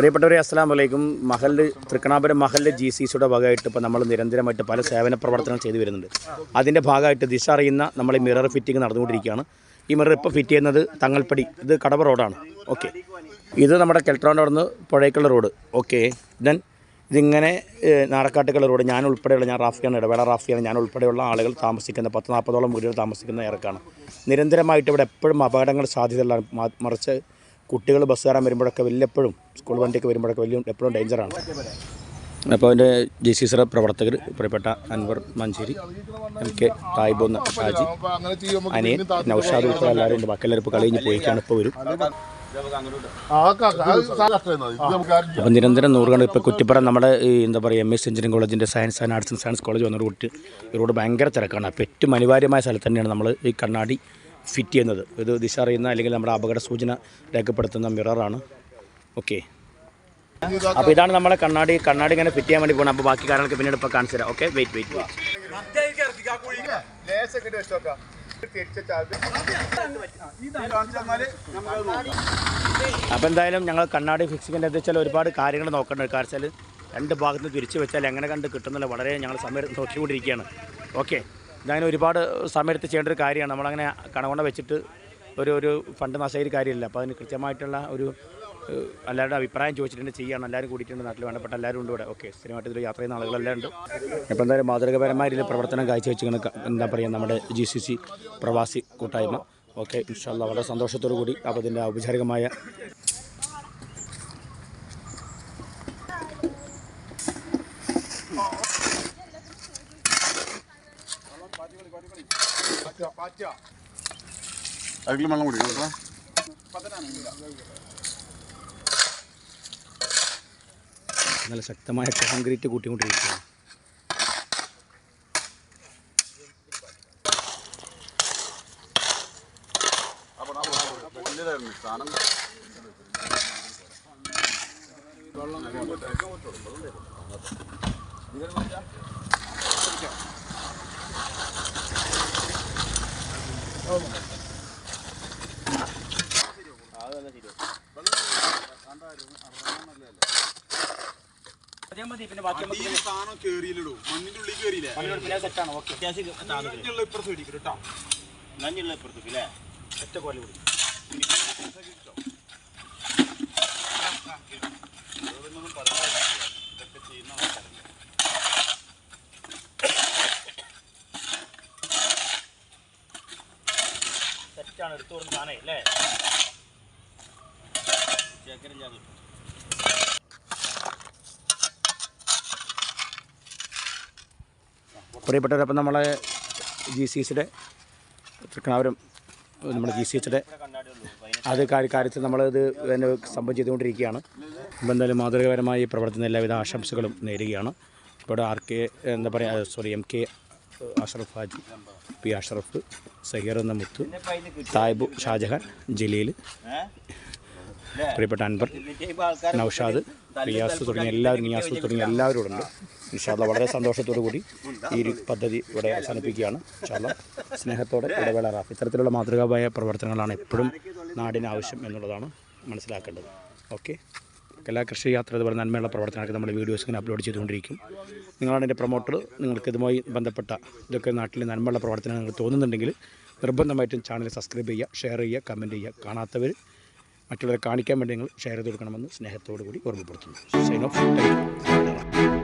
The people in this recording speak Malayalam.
പ്രിയപ്പെട്ടവരെ അസ്സാം വലൈക്കും മഹൽ തൃക്കണാപുരം മഹൽ ജി സി സിയുടെ ഭാഗമായിട്ട് ഇപ്പോൾ നമ്മൾ നിരന്തരമായിട്ട് പല സേവന പ്രവർത്തനങ്ങൾ ചെയ്തു വരുന്നുണ്ട്. അതിന്റെ ഭാഗമായിട്ട് ദിശ അറിയുന്ന നമ്മൾ ഈ മിറർ ഫിറ്റിംഗ് നടന്നുകൊണ്ടിരിക്കുകയാണ്. ഈ മിറർ ഇപ്പോൾ ഫിറ്റ് ചെയ്യുന്നത് തങ്ങൾപ്പടി ഇത് കടവ റോഡാണ്. ഓക്കെ. ഇത് നമ്മുടെ കെൽട്രോന്റെ അവിടെ പുഴയ്ക്കുള്ള റോഡ്. ഓക്കെ. ദെൻ ഇതിങ്ങനെ നാടക്കാട്ടുകള റോഡ്. ഞാൻ ഉൾപ്പെടെയുള്ള ഞാൻ റാഫിയാണ് ഇടവേള റാഫിയാണ് ഞാൻ ഉൾപ്പെടെയുള്ള ആളുകൾ താമസിക്കുന്ന പത്ത് നാൽപ്പതോളം വീടുകൾ താമസിക്കുന്ന ഇറക്കാണ് നിരന്തരമായിട്ട് ഇവിടെ എപ്പോഴും അപകടങ്ങൾ സാധ്യതയുള്ള മറിച്ച് കുട്ടികൾ ബസ് കയറാൻ വരുമ്പോഴൊക്കെ വല്ലപ്പോഴും സ്കൂൾ വണ്ടിയൊക്കെ വരുമ്പോഴൊക്കെ വലിയ എപ്പോഴും ഡേഞ്ചറാണ് അപ്പോൾ അതിന്റെ ജി സി സിയുടെ പ്രവർത്തകർ പ്രിയപ്പെട്ട അൻവർ മഞ്ചേരി എം കെ തായ്ബോന്ന് ഷാജി അനിയൻ നൗഷാദ് ഉൾപ്പെടെ എല്ലാവരും ഉണ്ട്. ബാക്കിയെല്ലാവരും ഇപ്പോൾ കളിഞ്ഞ് പോയിക്കാണ് ഇപ്പോൾ വരും. അപ്പം നിരന്തരം നൂറുകണ്ട് ഇപ്പോൾ കുറ്റിപ്പുറം നമ്മുടെ ഈ എന്താ പറയുക എം എസ് എഞ്ചിനീയറിംഗ് കോളേജിന്റെ science and arts and science college വന്നൊരു കുട്ടി. റോഡ് ഭയങ്കര തിരക്കാണ്. അപ്പോൾ ഏറ്റവും അനിവാര്യമായ സ്ഥലത്ത് തന്നെയാണ് നമ്മൾ ഈ കണ്ണാടി ഫിറ്റ് ചെയ്യുന്നത്. ഇത് ദിശ അറിയുന്ന അല്ലെങ്കിൽ നമ്മുടെ അപകട സൂചന രേഖപ്പെടുത്തുന്ന മിററാണ്. ഓക്കെ അപ്പോൾ ഇതാണ് നമ്മുടെ കണ്ണാടി. കണ്ണാടി ഇങ്ങനെ ഫിറ്റ് ചെയ്യാൻ വേണ്ടി പോകണം അപ്പോൾ ബാക്കി കാര്യങ്ങൾക്ക് പിന്നീട് ഇപ്പോൾ കാണിച്ചു തരാം. ഓക്കെ വെയിറ്റ് വെയിറ്റ് അപ്പോൾ എന്തായാലും ഞങ്ങൾ കണ്ണാടി ഫിക്സിങ്ങിന്റെ എന്താ വെച്ചാൽ ഒരുപാട് കാര്യങ്ങൾ നോക്കേണ്ടത്. കാരണം വെച്ചാൽ രണ്ട് ഭാഗത്ത് തിരിച്ച് വെച്ചാൽ എങ്ങനെ കണ്ട് കിട്ടുന്നില്ല. വളരെ ഞങ്ങൾ സമയം നോക്കിക്കൊണ്ടിരിക്കുകയാണ്. ഓക്കെ ഇതങ്ങനെ ഒരുപാട് സമയത്ത് ചെയ്യേണ്ട ഒരു കാര്യമാണ്. നമ്മളങ്ങനെ കണകൊണ്ട വെച്ചിട്ട് ഒരു ഒരു ഫണ്ട് നശിച്ച ഒരു കാര്യമില്ല. അപ്പോൾ അതിന് കൃത്യമായിട്ടുള്ള ഒരു എല്ലാവരുടെ അഭിപ്രായം ചോദിച്ചിട്ടുണ്ട് ചെയ്യണം. എല്ലാവരും കൂടിയിട്ടുണ്ട് നാട്ടിൽ വേണ്ടപ്പെട്ട എല്ലാവരും ഉണ്ട് ഇവിടെ. ഓക്കെ സ്ഥിരമായിട്ട് ഇതിൽ യാത്ര ചെയ്യുന്ന ആളുകളെല്ലാം ഉണ്ട്. ഇപ്പോൾ എന്തായാലും മാതൃകപരമായ രീതിയിൽ പ്രവർത്തനം കാഴ്ചവെച്ചിരിക്കുന്ന എന്താ പറയുക നമ്മുടെ ജി സി സി പ്രവാസി കൂട്ടായ്മ. ഓക്കെ ഇൻഷാല്ല വളരെ സന്തോഷത്തോടു കൂടി അപ്പോൾ ഇതിന്റെ ഔപചാരികമായ അതിൽ വെള്ളം കുടിക്കണം നല്ല ശക്തമായ കോൺക്രീറ്റ് കൂട്ടിക്കൊണ്ടിരിക്കുകയാണ്. വലിയതായിരുന്നു സാധനം ഈ സാധനം കേറിയില്ലടോ. മണ്ണിന്റെ ഉള്ളിൽ കേറിയില്ലേ? സെറ്റാണ്. ഓക്കെ. മഞ്ഞുള്ള ഇപ്പുറത്ത് പിടിക്കും കേട്ടോ. നഞ്ഞുള്ള ഇപ്പുറത്തേക്ക് ഒറ്റ കോലി കൂടി. സെറ്റാണ് എടുത്തു കൊടുത്ത് സാധനം അല്ലേ പ്രിയപ്പെട്ടവരപ്പം നമ്മളെ ജി സി എസിന്റെ തൃക്കണാപുരം നമ്മുടെ ജി സി എച്ചിന്റെ അത് കാര്യ- കാര്യത്തിൽ നമ്മളിത് പിന്നെ സംഭവം ചെയ്തുകൊണ്ടിരിക്കുകയാണ്. അപ്പോൾ എന്തായാലും മാതൃകപരമായി ഈ പ്രവർത്തന എല്ലാവിധ ആശംസകളും നേരുകയാണ്. ഇവിടെ ആർ കെ എന്താ പറയുക sorry M K Ashraf Haji P Ashraf Saheer എന്ന മുത്ത് തായ്ബു ഷാജഹാൻ ജലീൽ പ്രിയപ്പെട്ട അൻവർ നൗഷാദ് റിയാസ് തുടങ്ങിയ എല്ലാവരും നിയാസ് തുടങ്ങിയ എല്ലാവരും ഉണ്ട്. ഇൻഷാല്ല വളരെ സന്തോഷത്തോടു കൂടി ഈ പദ്ധതി ഇവിടെ അവസാനിപ്പിക്കുകയാണ്. ഇൻഷാല്ല സ്നേഹത്തോടെ ഇടവേള റാഫ്. ഇത്തരത്തിലുള്ള മാതൃകാപരമായ പ്രവർത്തനങ്ങളാണ് എപ്പോഴും നാടിന് ആവശ്യം എന്നുള്ളതാണ് മനസ്സിലാക്കേണ്ടത്. ഓക്കെ? എല്ലാ കൃഷി യാത്ര അതുപോലെ നന്മയുള്ള പ്രവർത്തനങ്ങൾക്ക് നമ്മൾ വീഡിയോസ് ഇങ്ങനെ അപ്ലോഡ് ചെയ്തുകൊണ്ടിരിക്കും. നിങ്ങളാണ് എന്റെ പ്രൊമോട്ടർ നിങ്ങൾക്ക് ഇതുമായി ബന്ധപ്പെട്ട ഇതൊക്കെ നാട്ടിലെ നന്മയുള്ള പ്രവർത്തനങ്ങൾ നിങ്ങൾക്ക് തോന്നുന്നുണ്ടെങ്കിൽ നിർബന്ധമായിട്ടും ചാനൽ സബ്സ്ക്രൈബ് ചെയ്യുക ഷെയർ ചെയ്യുക കമന്റ് ചെയ്യുക. കാണാത്തവർ മറ്റുള്ളവരെ കാണിക്കാൻ വേണ്ടി നിങ്ങൾ ഷെയർ ചെയ്ത് കൊടുക്കണമെന്ന് സ്നേഹത്തോടു കൂടി ഓർമ്മപ്പെടുത്തുന്നു. Sign of